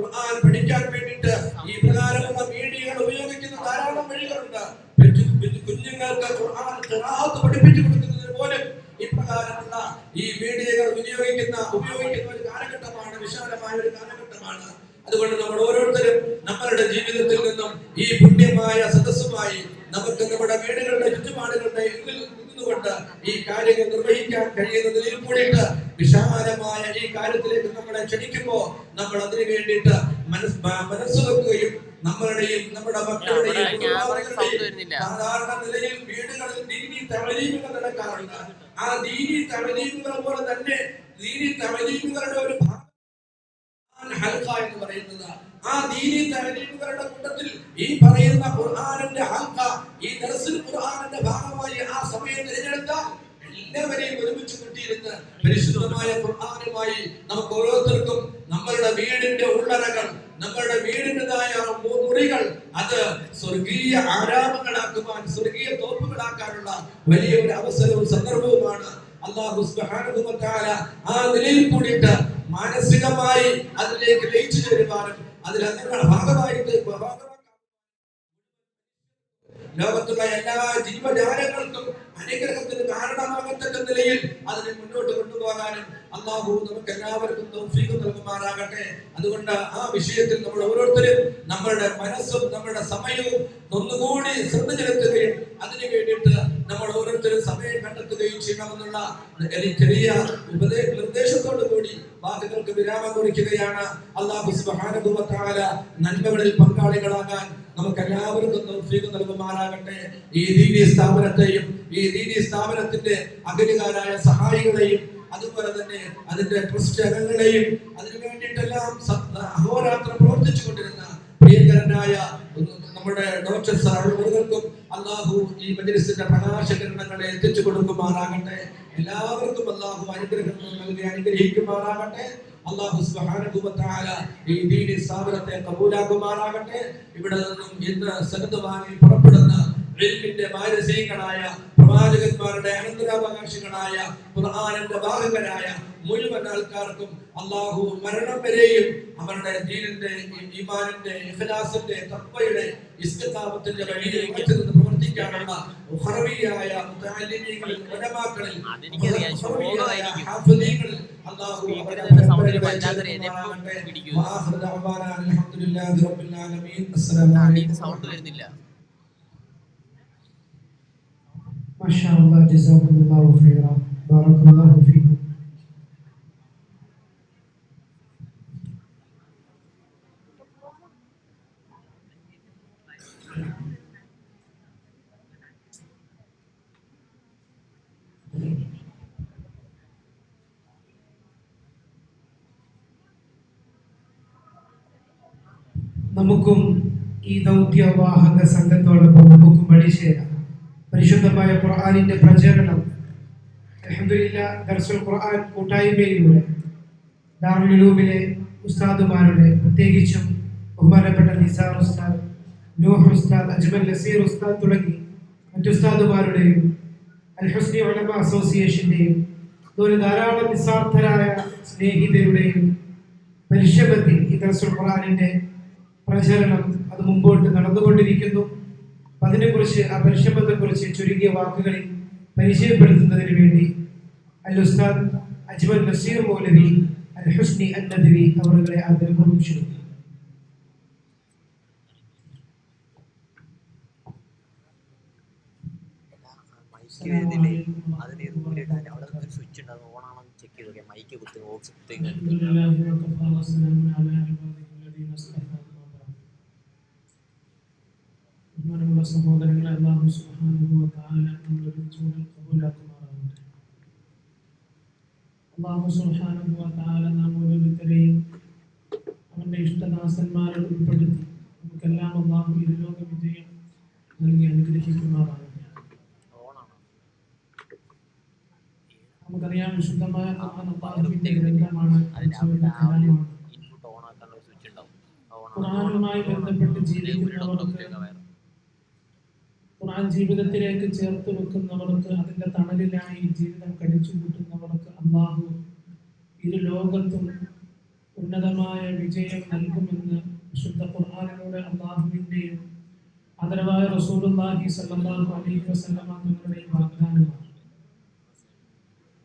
ഖുർആൻ പഠിക്കാൻ വേണ്ടിയിട്ട് ഈ പ്രകാരമുള്ള മീഡിയകൾ ഉപയോഗിക്കുന്ന ധാരാളം വഴികളുണ്ട്. കുഞ്ഞുങ്ങൾക്ക് ഖുർആൻ ഖിറാഅത്ത് പഠിപ്പിച്ചു കൊടുക്കുന്നതിന് പോലും ഇപ്രകാരമുള്ള ഈ മീഡിയകൾ വിനിയോഗിക്കുന്ന ഉപയോഗിക്കുന്ന ഒരു കാലഘട്ടമാണ് വിശാലമായ ഒരു കാലഘട്ടമാണ്. അതുകൊണ്ട് നമ്മൾ ഓരോരുത്തരും നമ്മളുടെ ജീവിതത്തിൽ നിന്നും ഈ പുണ്യമായ സദസ്സുമായി നമുക്ക് നമ്മുടെ വീടുകളുടെ ചുറ്റുപാടുകളുടെ നിന്നുകൊണ്ട് ഈ കാര്യങ്ങൾ നിർവഹിക്കാൻ കഴിയുന്നതിൽ കൂടിയിട്ട് വിശാലമായ ഈ കാര്യത്തിലേക്ക് നമ്മളെ ക്ഷണിക്കുമ്പോൾ നമ്മൾ അതിനു വേണ്ടിയിട്ട് മനസ് മനസ്സ് വെക്കുകയും നമ്മളുടെയും നമ്മുടെ മക്കളുടെയും. സാധാരണ നിലയിൽ വീടുകളിൽ ദീനി തവലീമുകൾ നടക്കാറുണ്ട് ആ ദീനി തവലീമുകൾ പോലെ തന്നെ ദീനി തവലീമുകളുടെ ഒരു ഭാഗം ഹൽഖ എന്ന് പറയുന്നത് ആ ദീനി തഹരീമുകളുടെ കൂട്ടത്തിൽ ഈ പറയുന്ന ഖുർആനിന്റെ ഹൽഖ ഈ ദർസിൽ ഖുർആനിന്റെ തിരഞ്ഞെടുത്താൽ എല്ലാവരെയും ഒരുമിച്ച് കിട്ടിയിരുന്ന് പരിശുദ്ധമായ ഖുർആനുമായി നമുക്ക് ഓരോരുത്തർക്കും നമ്മളുടെ വീടിന്റെ ഉള്ളറകൾ നമ്മളുടെ വീടിന്റെതായ മുറികൾ അത് സ്വർഗീയ ആരാമങ്ങളാക്കുവാൻ സ്വർഗീയ തോപ്പുകളാക്കാനുള്ള വലിയ ഒരു അവസരവും സന്ദർഭവുമാണ് അള്ളാഹു ആ നിലയിൽ കൂടിയിട്ട് മാനസികമായി അതിലേക്ക് ലയിച്ചു ചേരുവാനും അതിൽ അതിനുള്ള ഭാഗമായിട്ട് ലോകത്തുള്ള എല്ലാ ജീവജാലങ്ങൾക്കും അനുഗ്രഹത്തിന് കാരണമാകത്തക്ക നിലയിൽ അതിനെ മുന്നോട്ട് കൊണ്ടുപോകാനും അള്ളാഹു നമുക്ക് എല്ലാവർക്കും തൗഫീഖ് നൽകുമാറാകട്ടെ. അതുകൊണ്ട് ആ വിഷയത്തിൽ നമ്മൾ ഓരോരുത്തരും നമ്മളുടെ മനസ്സും നമ്മുടെ സമയവും ഒന്നുകൂടി ശ്രദ്ധ ചെലുത്തുകയും അതിനു വേണ്ടിയിട്ട് നമ്മൾ ഓരോരുത്തരും സമയം കണ്ടെത്തുകയും ചെയ്യണമെന്നുള്ള ചെറിയ ഉപദേ നിർദ്ദേശത്തോടു കൂടി വാക്കുകൾക്ക് വിരാമം കുറിക്കുകയാണ്. അള്ളാഹു തആല നന്മകളിൽ പങ്കാളികളാകാൻ നമുക്ക് എല്ലാവർക്കും തൗഫീഖ് നൽകുമാറാകട്ടെ. ഈ ദീനി സ്ഥാപനത്തെയും ഈ ദീനി സ്ഥാപനത്തിന്റെ അകലുകാരായ സഹായികളെയും അതുപോലെ തന്നെ അതിന്റെ ട്രസ്റ്റ് അംഗങ്ങളെയും അതിനു വേണ്ടിയിട്ടെല്ലാം അഹോരാത്രം പ്രവർത്തിച്ചു കൊണ്ടിരുന്ന പ്രിയങ്കരനായ നമ്മുടെ ഡോക്ടർ സാർ ഒരുവർക്കും അള്ളാഹു ഈ മജ്ലിസിന്റെ പ്രകാശകിരണങ്ങളെ എത്തിച്ചു കൊടുക്കുമാറാകട്ടെ. എല്ലാവർക്കും അള്ളാഹു അനുഗ്രഹങ്ങൾ നൽകി അനുഗ്രഹിക്കുമാറാകട്ടെ. അള്ളാഹു തആല ഈ ദീനി സ്ഥാപനത്തെ കബൂലാക്കുമാറാകട്ടെ. ഇവിടെ നിന്നും ഇന്ന് സനത് വാങ്ങി പുറപ്പെടുന്ന ഇൽമിന്റെ മാനസികങ്ങളായ പ്രവാചകന്മാരുടെ അനന്തരാവകാശികളായ ഖുർആനിന്റെ വാഹകരായ മുഴുവൻ ആൾക്കാർക്കും അള്ളാഹു മരണം വരെയും അവരുടെ ദീനിന്റെ ഈമാനിന്റെ ഇഖലാസിന്റെ തപ്പയുടെ ഇസ്തിഖാമത്തിന്റെ വഴിയിൽ ശ്രദ്ധിക്കാനുള്ള ഉഹറവിയായ മുതഅല്ലിമീങ്ങളിൽ ഉലമാക്കളിൽ അതെനിക്കറിയാം. ശോകമായിരിക്കും. ഹാഫിദീങ്ങളിൽ അല്ലാഹു ഇവരുടെ സൗന്ദര്യം വല്ലാതെ എന്നെ പിടിക്കും. ആഖിറ അൽഹംദുലില്ലാഹി റബ്ബിൽ ആലമീൻ. അസ്സലാമു അലൈക്കും സൗണ്ട് വരുന്നില്ല. മാഷാ അല്ലാഹ് ജസാക്കുമുല്ലാഹു ഖൈറ. ബറകല്ലാഹു ഫീക്കും. നമുക്കും ഈ ദൗത്യവാഹക സംഘത്തോടൊപ്പം നമുക്കും അണിചേരാം പരിശുദ്ധമായ ഖുർആാനിന്റെ പ്രചരണം. അൽഹംദുലില്ലാ ദർസുൽ ഖുർആൻ കൂട്ടായ്മയിലൂടെ ദാറുലുലൂമിലെ ഉസ്താദുമാരുടെ പ്രത്യേകിച്ചും ബഹുമാനപ്പെട്ട നിസാർ ഉസ്താദ് നൂഹ് ഉസ്താദ് അജ്മൽ നസീർ ഉസ്താദ് തുടങ്ങി മറ്റു ഉസ്താദുമാരുടെയും അൽ ഹുസ്നി ഉലമ അസോസിയേഷന്റെയും അതുപോലെ ധാരാളം നിസ്വാർത്ഥരായ സ്നേഹിതരുടെയും പരിശ്രമത്തിൽ ഈ ദർസുൽ ഖുർആനിന്റെ പ്രചരണം അത് മുമ്പോട്ട് നടന്നുകൊണ്ടിരിക്കുന്നു അതിനെ അതിനെക്കുറിച്ച് ആ പരിശ്രമത്തെക്കുറിച്ച് ചുരുങ്ങിയ വാക്കുകളിൽ പരിചയപ്പെടുത്തുന്നതിന് വേണ്ടി അൽ ഉസ്താദ് അജ്മൽ നസീർ മൗലവി അൽ ഹുസ്നി അൽ അവരുടെ ആദരവും വരുന്നില്ലേ അതിന് ഇതുകൂടിയിട്ട് അവിടെ സ്വിച്ച് ഉണ്ട് അത് ഓണാണോ ചെക്ക് ചെയ്ത് മൈക്ക് കുത്തി ഓക്സ് കുത്തി ബഹുമാനമുള്ള സഹോദരങ്ങളെ അല്ലാഹു സുബ്ഹാനഹു വ തആല നമ്മുടെ ഒരുമിച്ചുകൂടൽ കബൂലാക്കുമാറാകട്ടെ. അല്ലാഹു സുബ്ഹാനഹു വ തആല നാം ഓരോരുത്തരെയും അവന്റെ ഇഷ്ടദാസന്മാരെ ഉൾപ്പെടുത്തി. നമുക്കെല്ലാം അള്ളാഹു ഇരുലോക വിജയം നൽകി അനുഗ്രഹിക്കുമാറാവട്ടെ നമുക്കറിയാം വിശുദ്ധമായ ഖുർആനുമായി ബന്ധപ്പെട്ട് ജീവിക്കുന്നവർക്ക് ഖുർആൻ ജീവിതത്തിലേക്ക് ചേർത്ത് വെക്കുന്നവർക്ക് അതിന്റെ തണലിലായി ജീവിതം കഴിച്ചു കൂട്ടുന്നവർക്ക് അള്ളാഹു ഇരു ലോകത്തും ഉന്നതമായ വിജയം നൽകുമെന്ന് വിശുദ്ധ ഖുർആാനിലൂടെ അള്ളാഹുവിന്റെയും ആദരവായ റസൂലുള്ളാഹി സല്ലാഹു അലൈഹി വസല്ലം തങ്ങളുടെയും വാഗ്ദാനമാണ്.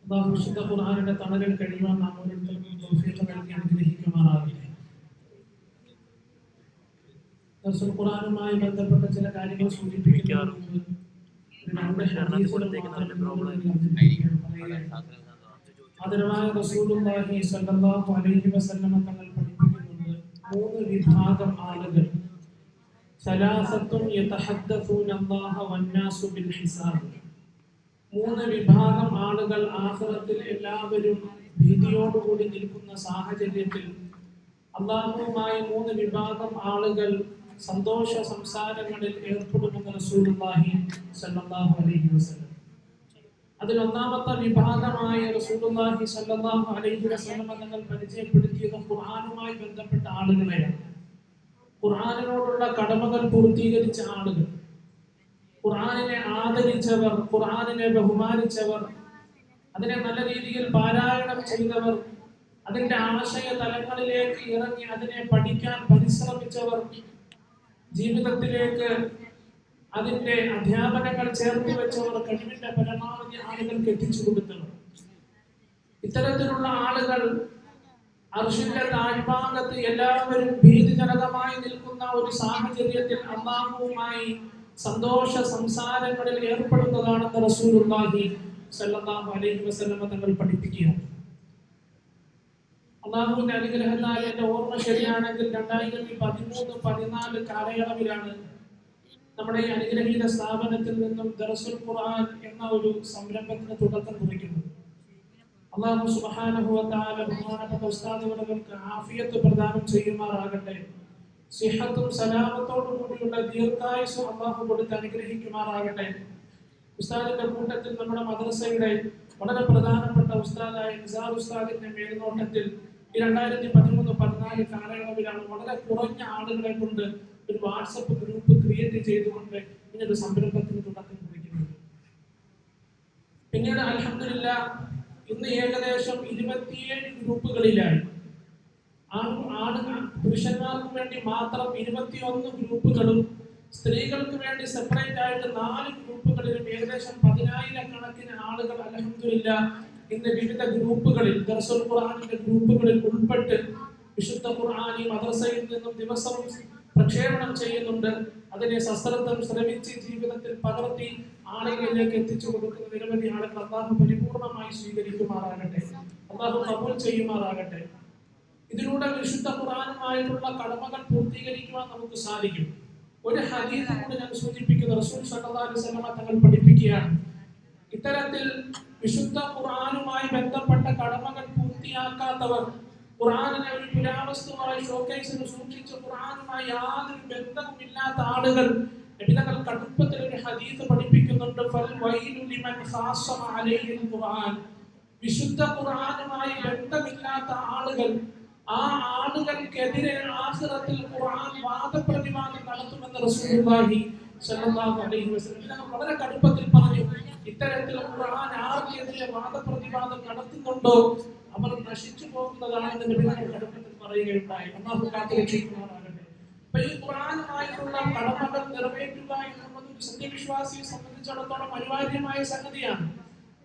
അള്ളാഹു വിശുദ്ധ ഖുർആാനിന്റെ തണലിൽ കഴിയുവാൻ നാം ഓരോരുത്തർക്കും തൗഫീഖ് നൽകി അനുഗ്രഹിക്കുമാറാകട്ടെ ദർസുൽ ഖുർആനുമായി ബന്ധപ്പെട്ട ചില കാര്യങ്ങൾ സൂചിപ്പിക്കുന്നതിന് മുമ്പ് ഒരു രണ്ട് മുന്നിൽ അവതരിപ്പിക്കുകയാണ് പറയുകയാണ്. ആദരവായ റസൂലുള്ളാഹി സല്ലല്ലാഹു അലൈഹി വസല്ലമ തങ്ങൾ പഠിപ്പിക്കുന്നുണ്ട്. മൂന്ന് വിഭാഗം ആളുകൾ. സലാസത്തുൻ യതഹദ്ദസൂന അല്ലാഹ വന്നാസു ബിൽ ഹിസാബ്. മൂന്ന് വിഭാഗം ആളുകൾ ആഖിറത്തിൽ എല്ലാവരും ഭീതിയോടുകൂടി നിൽക്കുന്ന സാഹചര്യത്തിൽ അള്ളാഹുവുമായി മൂന്ന് വിഭാഗം ആളുകൾ സന്തോഷ സംസാരങ്ങളിൽ ഏർപ്പെടുമെന്ന് റസൂലുള്ളാഹി സല്ലല്ലാഹു അലൈഹി വസല്ലം. അതിൽ ഒന്നാമത്തെ വിഭാഗമായ റസൂലുള്ളാഹി സല്ലല്ലാഹു അലൈഹി വസല്ലം തങ്ങൾ പരിചയപ്പെടുത്തിയത് ഖുർആനുമായി ബന്ധപ്പെട്ട ആളുകളെയാണ്. ഖുർആനിനോടുള്ള കടമകൾ പൂർത്തീകരിച്ച ആളുകൾ. ഖുർആനിനെ ആദരിച്ചവർ ഖുർആനിനെ ബഹുമാനിച്ചവർ അതിനെ നല്ല രീതിയിൽ പാരായണം ചെയ്തവർ അതിന്റെ ആശയ തലങ്ങളിലേക്ക് ഇറങ്ങി അതിനെ പഠിക്കാൻ പരിശ്രമിച്ചവർ ജീവിതത്തിലേക്ക് അതിന്റെ അധ്യാപനങ്ങൾ ചേർത്ത് വെച്ചവർ കഴിവിന്റെ പരമാവധി ആളുകൾക്ക് എത്തിച്ചു കൊടുത്തവർ ഇത്തരത്തിലുള്ള ആളുകൾ അർഷിന്റെ താഴ്ഭാഗത്ത് എല്ലാവരും ഭീതിജനകമായി നിൽക്കുന്ന ഒരു സാഹചര്യത്തിൽ അള്ളാഹുവുമായി സന്തോഷ സംസാരങ്ങളിൽ ഏർപ്പെടുന്നതാണെന്ന് റസൂലുള്ളാഹി സല്ലല്ലാഹു അലൈഹി വസല്ലമ തങ്ങൾ പഠിപ്പിക്കുകയാണ്. അള്ളാഹുവിന്റെ അനുഗ്രഹത്താൽ എന്റെ ഓർമ്മ ശരിയാണെങ്കിൽ രണ്ടായിരത്തി പതിമൂന്ന് പതിനാല് കാലയളവിലാണ് നമ്മുടെ ഈ അനുഗ്രഹീത സ്ഥാപനത്തിൽ നിന്നും ദറസുൽ ഖുർആൻ എന്ന ഒരു സംരംഭത്തിന് തുടക്കം കുറിക്കുന്നത് അള്ളാഹു വ ബഹുമാനപ്പെട്ട ഉസ്താദുകൾക്ക് ആഫിയത്ത് പ്രദാനം ചെയ്യുമാറാകട്ടെ. സിഹത്തും സലാമത്തോടും കൂടിയുള്ള ദീർഘായുസ് അള്ളാഹു കൊടുത്ത് അനുഗ്രഹിക്കുമാറാകട്ടെ. ഉസ്താദിന്റെ കൂട്ടത്തിൽ നമ്മുടെ മദ്രസയുടെ വളരെ പ്രധാനപ്പെട്ട ഉസ്താദായ നിസാർ ഉസ്താദിന്റെ മേൽനോട്ടത്തിൽ ഈ രണ്ടായിരത്തി പതിമൂന്ന് പതിനാല് കാലയളവിലാണ് വളരെ കുറഞ്ഞ ആളുകളെ കൊണ്ട് ഒരു വാട്സപ്പ് ഗ്രൂപ്പ് ക്രിയേറ്റ് ചെയ്തുകൊണ്ട് ഇങ്ങനൊരു സംരംഭത്തിന് തുടക്കം കുറിക്കുന്നത്. പിന്നീട് അലഹമില്ല ഇന്ന് ഏകദേശം ഇരുപത്തിയേഴ് ഗ്രൂപ്പുകളിലായി. ആണ് ആണുങ്ങൾ പുരുഷന്മാർക്ക് വേണ്ടി മാത്രം ഇരുപത്തിയൊന്ന് ഗ്രൂപ്പുകളും സ്ത്രീകൾക്ക് വേണ്ടി സെപ്പറേറ്റ് ആയിട്ട് നാല് ഗ്രൂപ്പുകളിലും ഏകദേശം പതിനായിരക്കണക്കിന് ആളുകൾ അലഹമില്ല ഇന്ന് വിവിധ ഗ്രൂപ്പുകളിൽ ദർസുൽ ഖുർആാനിന്റെ ഗ്രൂപ്പുകളിൽ ഉൾപ്പെട്ട് വിശുദ്ധ ഖുർആാനി മദ്രസയിൽ നിന്നും ദിവസവും പ്രക്ഷേപണം ചെയ്യുന്നുണ്ട്. അതിനെ സശ്രദ്ധം ശ്രമിച്ച് ജീവിതത്തിൽ പകർത്തി ആളുകളിലേക്ക് എത്തിച്ചു കൊടുക്കുന്ന നിരവധി ആളുകൾ അള്ളാഹു പരിപൂർണമായി സ്വീകരിക്കുമാറാകട്ടെ. അള്ളാഹു കബൂൽ ചെയ്യുമാറാകട്ടെ. ഇതിലൂടെ വിശുദ്ധ ഖുർആനുമായിട്ടുള്ള കടമകൾ പൂർത്തീകരിക്കുവാൻ നമുക്ക് സാധിക്കും. ഒരു ഹദീസ് ഞാൻ സൂചിപ്പിക്കുന്ന. റസൂൽ സല്ലല്ലാഹു അലൈഹി തങ്ങൾ പഠിപ്പിക്കുകയാണ്. ഇത്തരത്തിൽ വിശുദ്ധ ഖുർആാനുമായി ബന്ധപ്പെട്ട കടമകൾ പൂർത്തിയാക്കാത്തവർ ഖുർആനിനെ ഒരു പുരാവസ്തുവായി ഷോക്കേസിൽ സൂക്ഷിച്ച് ഖുർആനുമായി യാതൊരു ബന്ധവുമില്ലാത്ത ആളുകൾ നബിതങ്ങൾ കടുപ്പത്തിൽ ഒരു ഹദീസ് പഠിപ്പിക്കുന്നുണ്ട്. ഖുർആൻ. വിശുദ്ധ ഖുർആനുമായി ബന്ധമില്ലാത്ത ആളുകൾ ആ ആളുകൾക്കെതിരെ ആഖിറത്തിൽ ഖുർആൻ വാദപ്രതിവാദം നടത്തുമെന്ന് റസൂലുള്ളാഹി സ്വല്ലല്ലാഹു അലൈഹി വസല്ലം വളരെ കടുപ്പത്തിൽ പറഞ്ഞു. ഇത്തരത്തിൽ ഖുർആൻ ആർക്കെതിരെ വാദപ്രതിവാദം നടത്തുന്നുണ്ടോ അവർ നശിച്ചു പോകുന്നതാണെന്ന് നബിതങ്ങൾ പറയുകയുണ്ടായി. അപ്പൊ ഈ ഖുർആനുമായിട്ടുള്ള കടമകൾ നിറവേറ്റുക എന്നുള്ളത് ഒരു സത്യവിശ്വാസിയെ സംബന്ധിച്ചിടത്തോളം അനിവാര്യമായ സംഗതിയാണ്.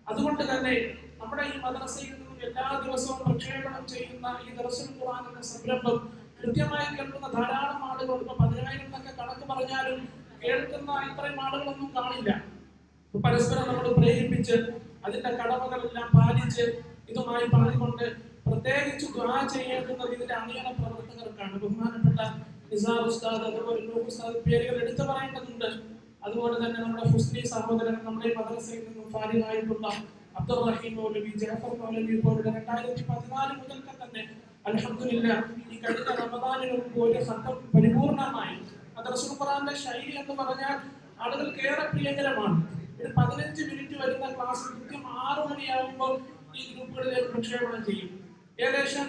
അതുകൊണ്ട് തന്നെ നമ്മുടെ ഈ മദ്രസയിൽ നിന്നും എല്ലാ ദിവസവും പ്രക്ഷേപണം ചെയ്യുന്ന ഈ ദർശന ഖുർആൻ എന്ന സംരംഭം കൃത്യമായി കേൾക്കുന്ന ധാരാളം ആളുകൾ ഇപ്പൊ പതിനായിരം എന്നൊക്കെ കണക്ക് പറഞ്ഞാലും കേൾക്കുന്ന ഇത്രയും ആളുകളൊന്നും കാണില്ല. പരസ്പരം നമ്മൾ പ്രേരിപ്പിച്ച് അതിന്റെ കടമകളെല്ലാം പാലിച്ച് ഇതുമായി പറഞ്ഞുകൊണ്ട് പ്രത്യേകിച്ച് ദ്വാ ചെയ്യേണ്ടുന്നത് ഇതിന്റെ അണിയറ പ്രവർത്തകർക്കാണ് ബഹുമാനപ്പെട്ട നിസാർ ഉസ്താദ് അതുപോലെ നൂർ ഉസ്താദ് പേരുകൾ എടുത്തു പറയേണ്ടതുണ്ട്. അതുപോലെ തന്നെ നമ്മുടെ ഹുസ്നി സഹോദരൻ നമ്മുടെ മദ്രസയിൽ നിന്നും ഫാരിലായിട്ടുള്ള അബ്ദുൾ റഹീം മൗലവി ജാഫർ മൗലവി പോലുള്ള രണ്ടായിരത്തി പതിനാല് മുതൽക്ക് തന്നെ അലഹമില്ല ഈ കഴിഞ്ഞ റമദാനിന് മുമ്പ് ഒരു സംഘം പരിപൂർണമായി മദ്രസുൽ ഖുറാന്റെ ശൈലി എന്ന് പറഞ്ഞാൽ ആളുകൾക്ക് ഏറെ പ്രിയകരമാണ് പതിനഞ്ച് മിനിറ്റ് വരുന്ന ക്ലാസ് കൃത്യം ആറു മണിയാകുമ്പോൾ ഈ ഗ്രൂപ്പുകളിലേക്ക് പ്രക്ഷേപണം ചെയ്യും. ഏകദേശം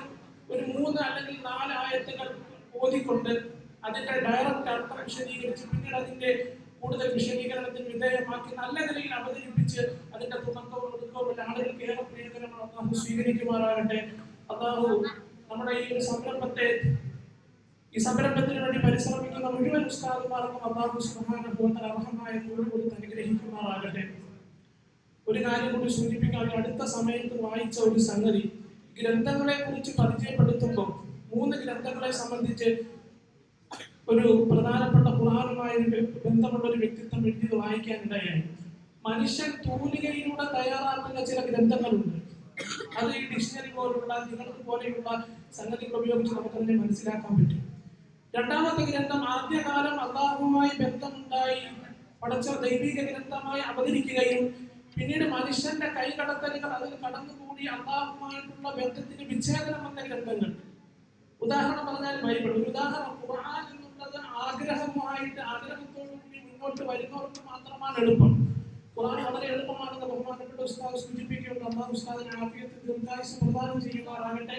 ഒരു മൂന്ന് അല്ലെങ്കിൽ നാല് ആയത്തുകൾ ഓതിക്കൊണ്ട് അതിന്റെ ഡയറക്റ്റ് അർത്ഥം വിശദീകരിച്ച് പിന്നീട് അതിന്റെ കൂടുതൽ വിശദീകരണത്തിന് വിധേയമാക്കി നല്ല നിലയിൽ അവതരിപ്പിച്ച് അതിന്റെ തുടക്കവും ഒടുക്കവും ആളുകൾക്ക് ഏറെ പ്രിയകരമാണ് അള്ളാഹു സ്വീകരിക്കുമാറാകട്ടെ. അള്ളാഹു നമ്മുടെ ഈ ഒരു സംരംഭത്തെ ഈ സംരംഭത്തിന് വേണ്ടി പരിശ്രമിക്കുന്ന മുഴുവൻ ഉസ്താദുമാർക്കും അള്ളാഹു സുഹാന പോലത്തെ അർഹമായ കൂടെ കൊടുത്ത് അനുഗ്രഹിക്കുമാറാകട്ടെ. ഒരു കാര്യം കൂടി സൂചിപ്പിക്കാൻ അടുത്ത സമയത്ത് വായിച്ച ഒരു സംഗതി. ഗ്രന്ഥങ്ങളെ കുറിച്ച് പരിചയപ്പെടുത്തുമ്പോൾ മൂന്ന് ഗ്രന്ഥങ്ങളെ സംബന്ധിച്ച് ഒരു പ്രധാനപ്പെട്ട ഖുർആനുമായ ബന്ധമുള്ള ഒരു വ്യക്തിത്വം എഴുതിയത് വായിക്കാനിടയായി. മനുഷ്യൻ തൂലികയിലൂടെ തയ്യാറാക്കുന്ന ചില ഗ്രന്ഥങ്ങളുണ്ട്. അത് ഈ ഡിക്ഷണറി പോലുള്ള നിങ്ങൾക്ക് പോലെയുള്ള സംഗതികൾ ഉപയോഗിച്ച് നമുക്കതിനെ മനസ്സിലാക്കാൻ പറ്റും. രണ്ടാമത്തെ ഗ്രന്ഥം ആദ്യകാലം അള്ളാഹുമായി ബന്ധമുണ്ടായി. പഠിച്ച ദൈവിക ഗ്രന്ഥമായി അവതരിക്കുകയും പിന്നീട് മനുഷ്യന്റെ കൈകടത്തലുകൾ അതിൽ കടന്നുകൂടി അള്ളാഹുമായിട്ടുള്ള ബന്ധത്തിന് വിച്ഛേദനം വന്ന ഗ്രന്ഥങ്ങൾ. ഉദാഹരണം പറഞ്ഞാൽ ബൈബിൾ. ഉദാഹരണം ഖുർആൻ എന്നുള്ളത് ആഗ്രഹമായിട്ട് ആഗ്രഹത്തോടു കൂടി മുന്നോട്ട് വരുന്നവർക്ക് മാത്രമാണ് എളുപ്പം. ഖുർആൻ വളരെ എളുപ്പമാണെന്ന് ബഹുമാനപ്പെട്ട ഉസ്താദ് സൂചിപ്പിക്കുന്നുണ്ട്. അള്ളാഹു ഉസ്താദിനെ ആഫിയത്തിൽ ദീർഘായുസ് പ്രദാനം ചെയ്യുമാറാകട്ടെ.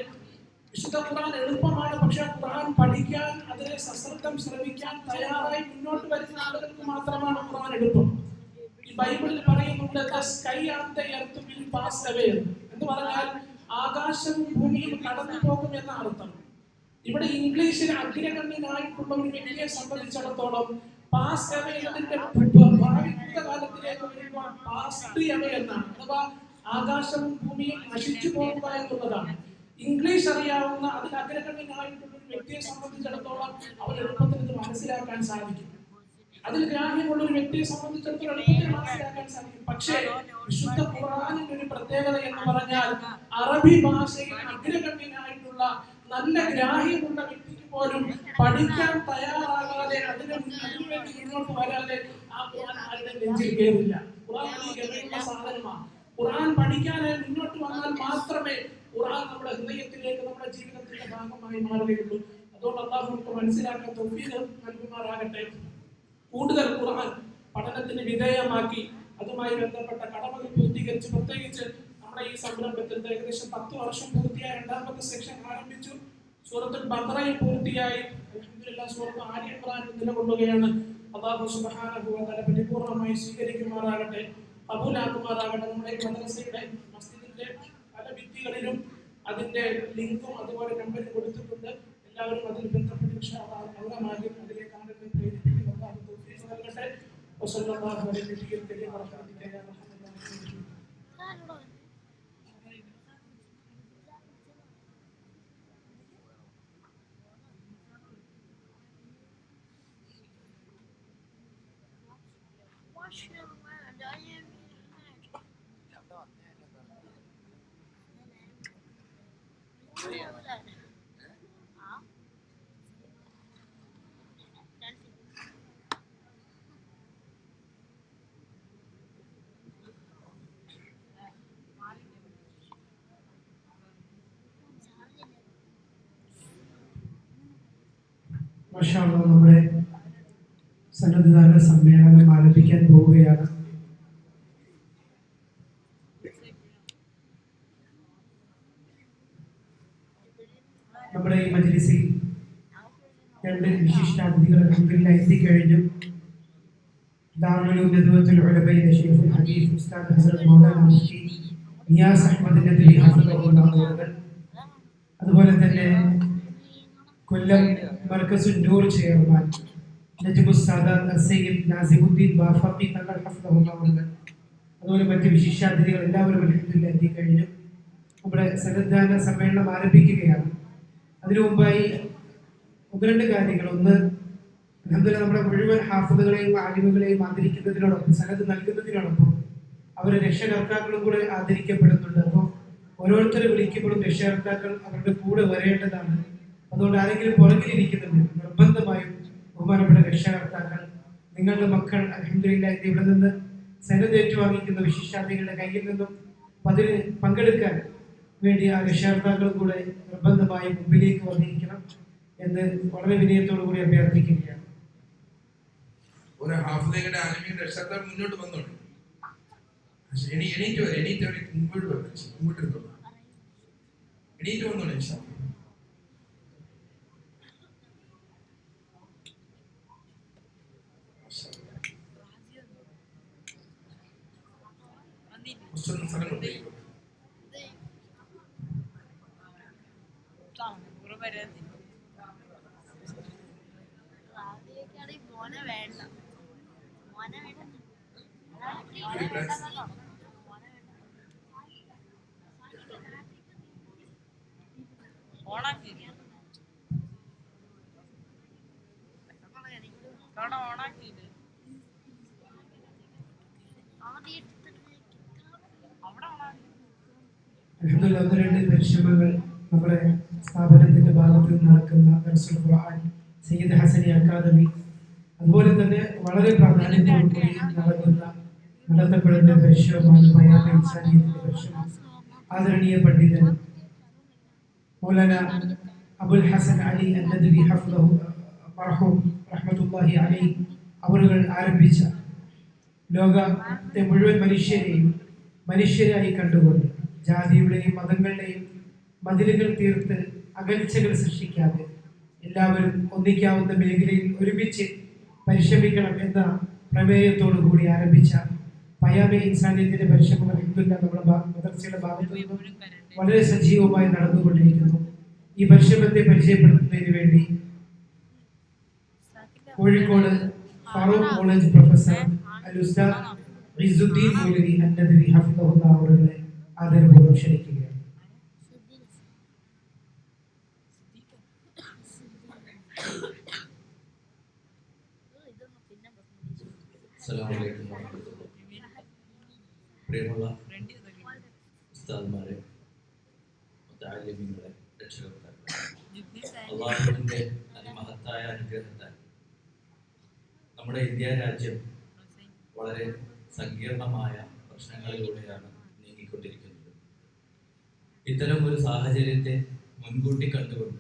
വിശുദ്ധ ഖുർആൻ എളുപ്പമാണ് പക്ഷെ ഖുർആൻ പഠിക്കാൻ അതിനെ സശ്രദ്ധം ശ്രമിക്കാൻ തയ്യാറായി മുന്നോട്ട് വരുന്ന ആളുകൾക്ക് മാത്രമാണ് ഖുർആൻ എളുപ്പം. ഈ ബൈബിളിൽ പറയുന്നുണ്ട് "The sky and the earth will pass away" എന്ന്. പറഞ്ഞാൽ ആകാശവും ഭൂമിയും കടന്നു പോകും എന്ന അർത്ഥം. ഇവിടെ ഇംഗ്ലീഷിൽ അഗ്രഗണ്യനായിട്ടുള്ള ഒരു വ്യക്തിയെ സംബന്ധിച്ചിടത്തോളം പാസ് അവേ എന്നതിന്റെ കാലത്തിലേക്ക് വരുമ്പോൾ അഥവാ ആകാശവും ഭൂമിയും നശിച്ചു പോകുക എന്നുള്ളതാണ്. ഇംഗ്ലീഷ് അറിയാവുന്ന അതിൽ അഗ്രഗണ്യനായിട്ടുള്ള വ്യക്തിയെ സംബന്ധിച്ചിടത്തോളം അവർ എളുപ്പത്തിൽ ഇത് മനസ്സിലാക്കാൻ സാധിക്കും. അതിൽ ഗ്രാഹ്യമുള്ള ഒരു വ്യക്തിയെ സംബന്ധിച്ചിടത്തോളം എളുപ്പത്തിൽ മനസ്സിലാക്കാൻ സാധിക്കും. പക്ഷേ വിശുദ്ധ ഖുറാനിന്റെ ഒരു പ്രത്യേകത എന്ന് പറഞ്ഞാൽ അറബി ഭാഷയിൽ അഗ്രഗണ്യനായിട്ടുള്ള നല്ല ഗ്രാഹ്യമുള്ള വ്യക്തിക്ക് പോലും പഠിക്കാൻ തയ്യാറാകാതെ അതിന് അതിനുവേണ്ടി മുന്നോട്ട് വരാതെ ആ ഖുർആൻ ആരുടെ നെഞ്ചിൽ കയറില്ല. ഗതിയുള്ള സാധനമാണ്. ഖുർആൻ പഠിക്കാനായി മുന്നോട്ട് വന്നാൽ മാത്രമേ ഖുർആൻ നമ്മുടെ ഹൃദയത്തിലേക്ക് നമ്മുടെ ജീവിതത്തിന്റെ ഭാഗമായി മാറുകയുള്ളൂ. അതുകൊണ്ട് അള്ളാഹു നമുക്ക് മനസ്സിലാക്കാൻ തൊഫീത് നൽകുമാറാകട്ടെ. കൂടുതൽ ഖുർആൻ പഠനത്തിന് വിധേയമാക്കി അതുമായി ബന്ധപ്പെട്ട കടമകൾ പൂർത്തീകരിച്ച് പ്രത്യേകിച്ച് നമ്മുടെ ഈ സംരംഭത്തിൽ ഏകദേശം പത്ത് വർഷം പൂർത്തിയായ രണ്ടാമത്തെ സെക്ഷൻ ആരംഭിച്ചു. സൂറത്തുൽ ബക്രയിൽ പൂർത്തിയായി. അൽഹംദുലില്ലാ സൂറത്ത് ആര്യ ഇമ്രാനിൽ നിലകൊള്ളുകയാണ്. അള്ളാഹു സുബ്ഹാനഹു വ തആല പരിപൂർണമായി സ്വീകരിക്കുമാറാകട്ടെ കബൂലാക്കുമാറാകട്ടെ. നമ്മുടെ മദ്രസയുടെ മസ്ജിദിന്റെ ഭിത്തികളിലും അതിന്റെ ലിങ്കും അതുപോലെ നമ്പറും കൊടുത്തിട്ടുണ്ട്. എല്ലാവരും അതിൽ ബന്ധപ്പെട്ട് അംഗമാക്കി അതിലേക്ക് ആളുകളെ പ്രേരിപ്പിക്കുന്നു നൽകട്ടെ. വസല്ലല്ലാഹു അലൈഹി നബിയിൽ മാഷാള്ള നമ്മുടെ സന്നദ്ധദാന സമ്മേളനം ആരംഭിക്കാൻ പോവുകയാണ് നമ്മുടെ ഈ മജ്ലിസിൽ രണ്ട് വിശിഷ്ടാതിഥികളെ മുമ്പിൽ എത്തിക്കഴിഞ്ഞു ഷെയ്ഖുൽ ഹദീസ് ഉസ്താദ് അതുപോലെ തന്നെ കൊല്ലം മർക്കസുൽ നൂർ ചെയർമാൻ അതുപോലെ മറ്റ് വിശിഷ്ടാതിഥികൾ എല്ലാവരും അൽഹംദുലില്ലാ എത്തിക്കഴിഞ്ഞു നമ്മുടെ സന്നദ്ധാന സമ്മേളനം ആരംഭിക്കുകയാണ്. അതിനു മുമ്പായി ഒന്ന് രണ്ട് കാര്യങ്ങൾ. ഒന്ന് അലഹമില്ല നമ്മുടെ മുഴുവൻ ഹാഫിദുകളെയും ആലിമുകളെയും ആദരിക്കുന്നതിനോടൊപ്പം സനത് നൽകുന്നതിനോടൊപ്പം അവരെ രക്ഷകർത്താക്കളും കൂടെ ആദരിക്കപ്പെടുന്നുണ്ട്. അപ്പോൾ ഓരോരുത്തരെ വിളിക്കുമ്പോഴും രക്ഷകർത്താക്കൾ അവരുടെ കൂടെ വരേണ്ടതാണ്. അതുകൊണ്ട് ആരെങ്കിലും പുറകിലിരിക്കുന്നുണ്ട് നിർബന്ധമായും ബഹുമാനപ്പെട്ട രക്ഷകർത്താക്കൾ നിങ്ങളുടെ മക്കൾ അലഹമില്ല ഇവിടെ നിന്ന് സനത് ഏറ്റുവാങ്ങിക്കുന്ന വിശിഷ്ടാർത്ഥികളുടെ കയ്യിൽ നിന്നും അതിന് പങ്കെടുക്കാൻ വേണ്ടി ആ രക്ഷകർത്താക്കൾ കൂടെ നിർബന്ധമായും മുമ്പിലേക്ക് വന്നിരിക്കണം. എന്ന് വളരെ വിനയത്തോടു കൂടി അഭ്യർത്ഥിക്കുകയാണ് ഒരു ഹാഫിലയുടെ ആലമീൻ രക്ഷകർത്താവ് മുന്നോട്ട് വന്നോളൂ പക്ഷേ എണീ എണീറ്റ് വരും എണീറ്റ് വരും മുമ്പോട്ട് വരും മുമ്പോട്ട് ഇരുന്നോളൂ എണീറ്റ് വന്നോളൂ അല്ലാ. മാഷാ സ്ഥലം. Down. മോനെ വേണ്ട. മോനെ വേണ്ട. ഓണാക്കി. ഓണാക്കിയില്ലേ ഒന്ന് രണ്ട് പരിശ്രമങ്ങൾ നമ്മുടെ സ്ഥാപനത്തിന്റെ ഭാഗത്ത് നിന്ന് നടക്കുന്ന സയ്യിദ് ഹസനി അക്കാദമി അതുപോലെ തന്നെ വളരെ പരിശ്രമം ആദരണീയ പണ്ഡിതൻ മൗലാന അബുൽ ഹസൻ അലി അന്നദവി അലൈഹി അവറുകൾ ആരംഭിച്ച ലോകത്തെ മുഴുവൻ മനുഷ്യരെയും മനുഷ്യരായി കണ്ടുകൊണ്ട് ജാതിയുടെയും മതങ്ങളുടെയും മതിലുകൾ തീർത്ത് അകൽച്ചകൾ സൃഷ്ടിക്കാതെ എല്ലാവരും ഒന്നിക്കാവുന്ന മേഖലയിൽ ഒരുമിച്ച് പരിശ്രമിക്കണം എന്ന പ്രമേയത്തോടു കൂടി ആരംഭിച്ച പയാമെ ഇൻസാനിയത്തിന്റെ പരിശ്രമങ്ങൾ ഹിന്ദുല്ല നമ്മുടെ മദർസയുടെ ഭാഗത്തു വളരെ സജീവമായി നടന്നുകൊണ്ടിരിക്കുന്നു. ഈ പരിശ്രമത്തെ പരിചയപ്പെടുത്തുന്നതിന് വേണ്ടി കോഴിക്കോട് ഫറൂഖ് കോളേജ് പ്രൊഫസർ അൽ ഉസ്താദ് റിസുദ്ദീൻ മൗലവി അന്നദവി ഹഫിദഹുല്ല അവരുടെ ആദരപൂർവം ക്ഷണിക്കുകയാണ് പ്രശ്നം അസ്സലാമു അലൈക്കും വറഹ്മത്തുള്ളാഹി. പ്രിയമുള്ള ഉസ്താദ്മാരെ മുത്തഅല്ലിമീങ്ങളെ രക്ഷകർത്താക്കളെ അള്ളാഹുവിന്റെ അതിമഹത്തായ അനുഗ്രഹത്താൽ നമ്മുടെ ഇന്ത്യ രാജ്യം വളരെ സങ്കീർണമായ പ്രശ്നങ്ങളിലൂടെയാണ് നീങ്ങിക്കൊണ്ടിരിക്കുന്നത് ഇത്തരം ഒരു സാഹചര്യത്തെ മുൻകൂട്ടി കണ്ടുകൊണ്ട്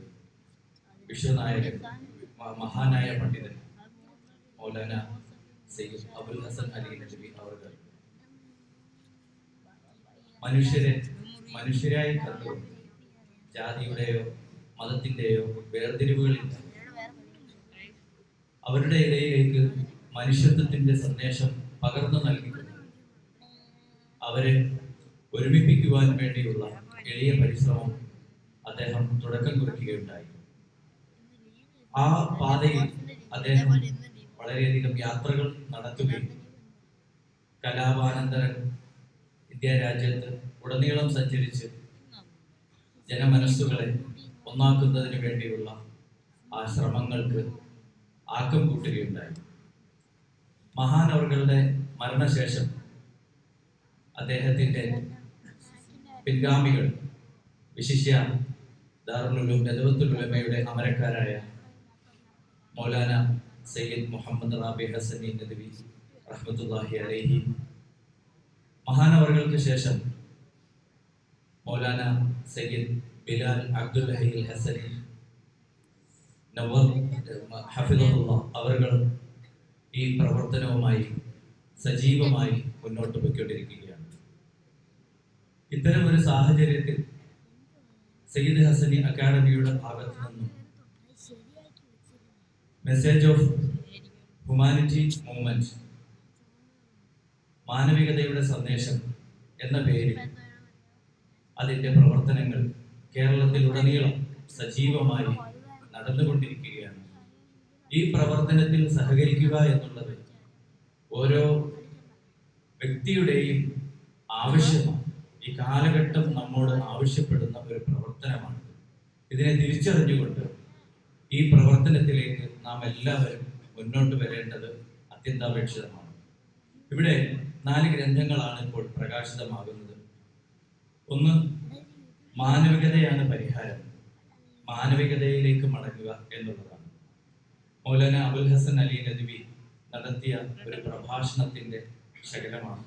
വിശ്വനായകൻ മഹാനായ പണ്ഡിതൻ മൗലാന സയ്യിദ് അബുൽ ഹസൻ അലി നജബി അവർ മനുഷ്യരെ മനുഷ്യരായി കണ്ടു. ജാതിയുടെയോ മതത്തിന്റെയോ വേർതിരിവുകളില്ല അവരുടെ ഇടയിലേക്ക് മനുഷ്യത്വത്തിന്റെ സന്ദേശം പകർന്നു നൽകി അവരെ ഒരുമിപ്പിക്കുവാൻ വേണ്ടിയുള്ള എളിയ പരിശ്രമം അദ്ദേഹം തുടക്കം കുറിക്കുകയുണ്ടായി. ആ പാതയിൽ അദ്ദേഹം വളരെയധികം യാത്രകൾ നടത്തുകയും കലാപാനന്തരൻ ഇന്ത്യ രാജ്യത്ത് ഉടനീളം സഞ്ചരിച്ച് ജനമനസ്സുകളെ ഒന്നാക്കുന്നതിന് വേണ്ടിയുള്ള ആ ശ്രമങ്ങൾക്ക് ആക്കം കൂട്ടുകയുണ്ടായി. മഹാനവറുകളുടെ മരണശേഷം അദ്ദേഹത്തിന്റെ പിൻഗാമികൾ വിശിഷ്യ ദാറുലുലും നെതുവത്തുലുലമയുടെ അമരക്കാരായ മൗലാന സയ്യിദ് മുഹമ്മദ് റാബി ഹസനി നദവി റഹ്മത്തുല്ലാഹി അലൈഹി. മഹാനവറുകൾക്ക് ശേഷം മൗലാന സയ്യിദ് ബിലാൽ അബ്ദുൽ ഹയിൽ ഹസനി നവർ ഹഫിദുള്ള അവറുകൾ ഈ പ്രവർത്തനവുമായി സജീവമായി മുന്നോട്ട് പോയിക്കൊണ്ടിരിക്കുകയാണ്. ഇത്തരം ഒരു സാഹചര്യത്തിൽ സയ്യിദ് ഹസനി അക്കാദമിയുടെ ഭാഗത്തു നിന്നും മെസ്സേജ് ഓഫ് ഹ്യൂമാനിറ്റി മൂവ്മെന്റ് മാനവികതയുടെ സന്ദേശം എന്ന പേരിൽ അതിന്റെ പ്രവർത്തനങ്ങൾ കേരളത്തിലുടനീളം സജീവമായി നടന്നുകൊണ്ടിരിക്കുകയാണ്. ഈ പ്രവർത്തനത്തിൽ സഹകരിക്കുക എന്നുള്ളത് ഓരോ വ്യക്തിയുടെയും ആവശ്യമാണ്. ഈ കാലഘട്ടം നമ്മോട് ആവശ്യപ്പെടുന്ന ഒരു പ്രവർത്തനമാണ്. ഇതിനെ തിരിച്ചറിഞ്ഞുകൊണ്ട് ഈ പ്രവർത്തനത്തിലേക്ക് നാം എല്ലാവരും മുന്നോട്ട് വരേണ്ടത് അത്യന്താപേക്ഷിതമാണ്. ഇവിടെ നാല് ഗ്രന്ഥങ്ങളാണ് ഇപ്പോൾ പ്രകാശിതമാകുന്നത്. ഒന്ന് മാനവികതയാണ് പരിഹാരം. മാനവികതയിലേക്ക് മടങ്ങുക എന്നുള്ളതാണ്. മൗലാന അബുൽ ഹസൻ അലി നദ്വി നടത്തിയ ഒരു പ്രഭാഷണത്തിന്റെ ശകലമാണ്.